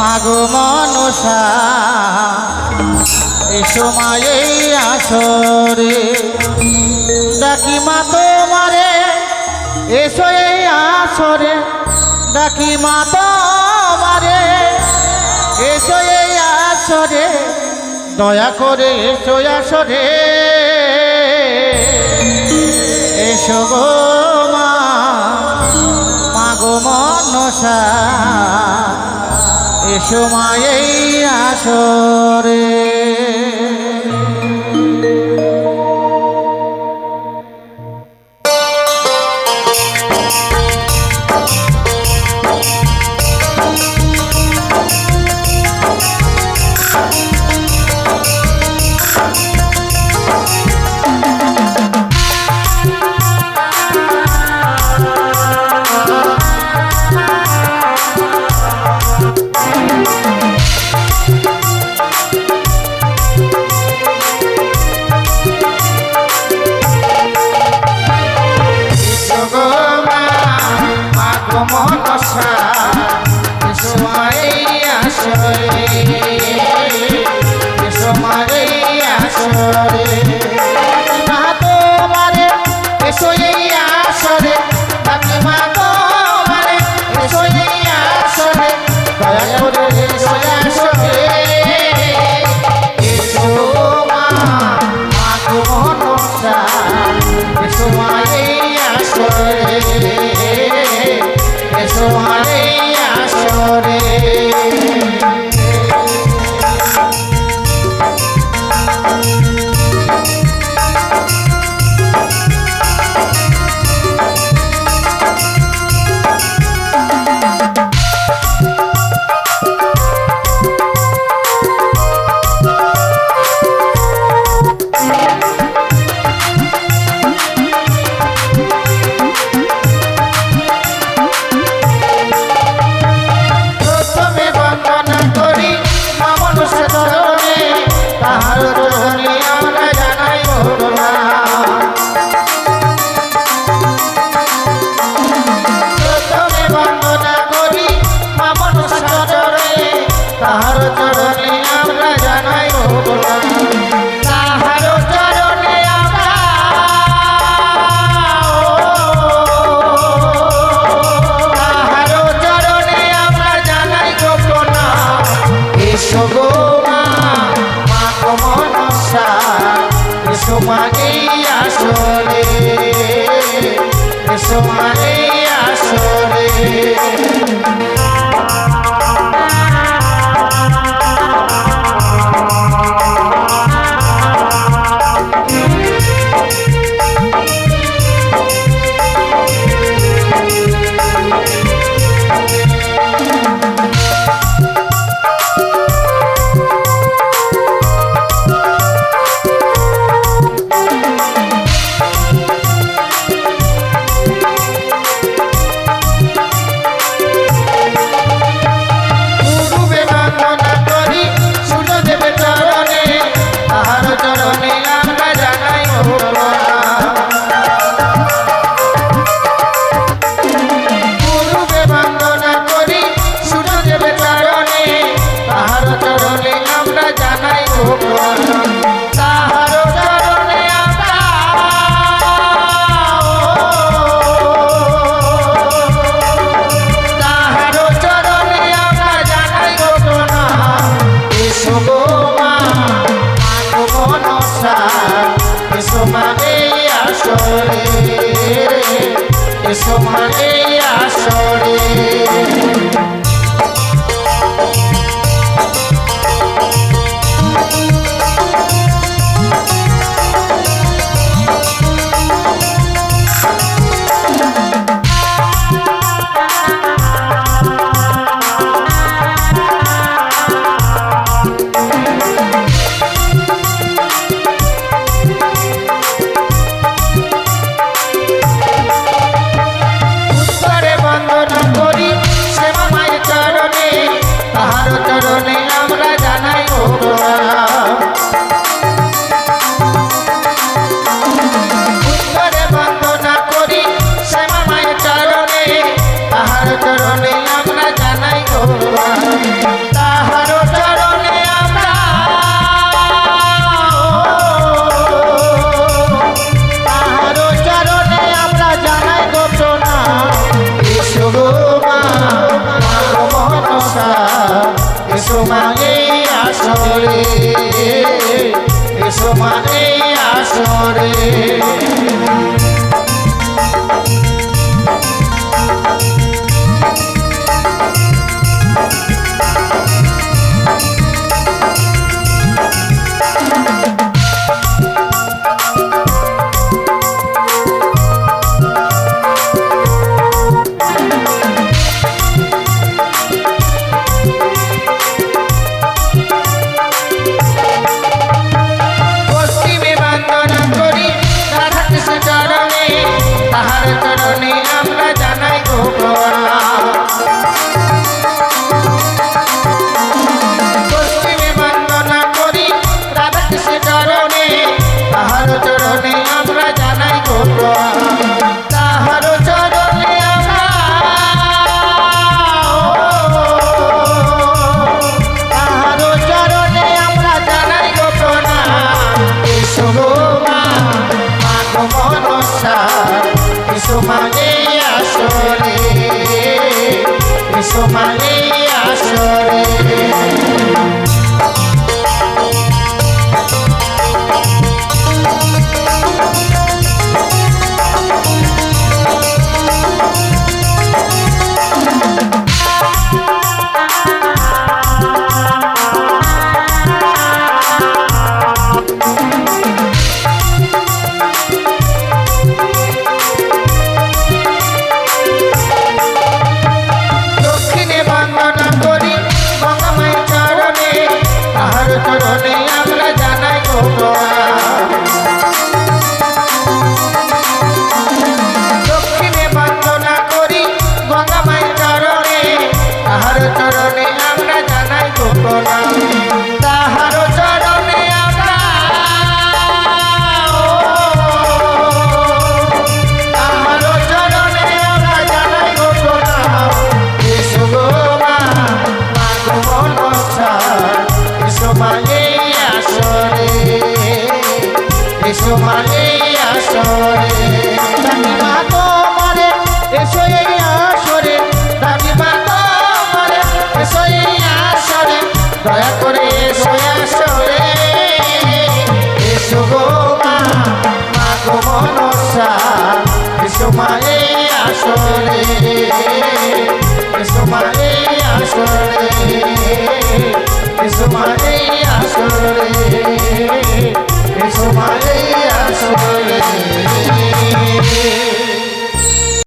মাগো মনুষা এ সময় এই আসরে। ডাকি মা তোমারে, এসো এই আসরে। ডাকি মা তোমারে, এসো এই আসরে। দয়া করে এসো আসরে। এসো গো মা, মাগো মনুষা এ সময় আসরে। রে সময় હારો সোমাই আসরে সোমাই আসরে সংসার এসো মানে আসরে এসো মানে আসরে। Yeah, yeah, yeah. সোমালে আসরে সোমালে এসো মা এই আসরে এসো মা এই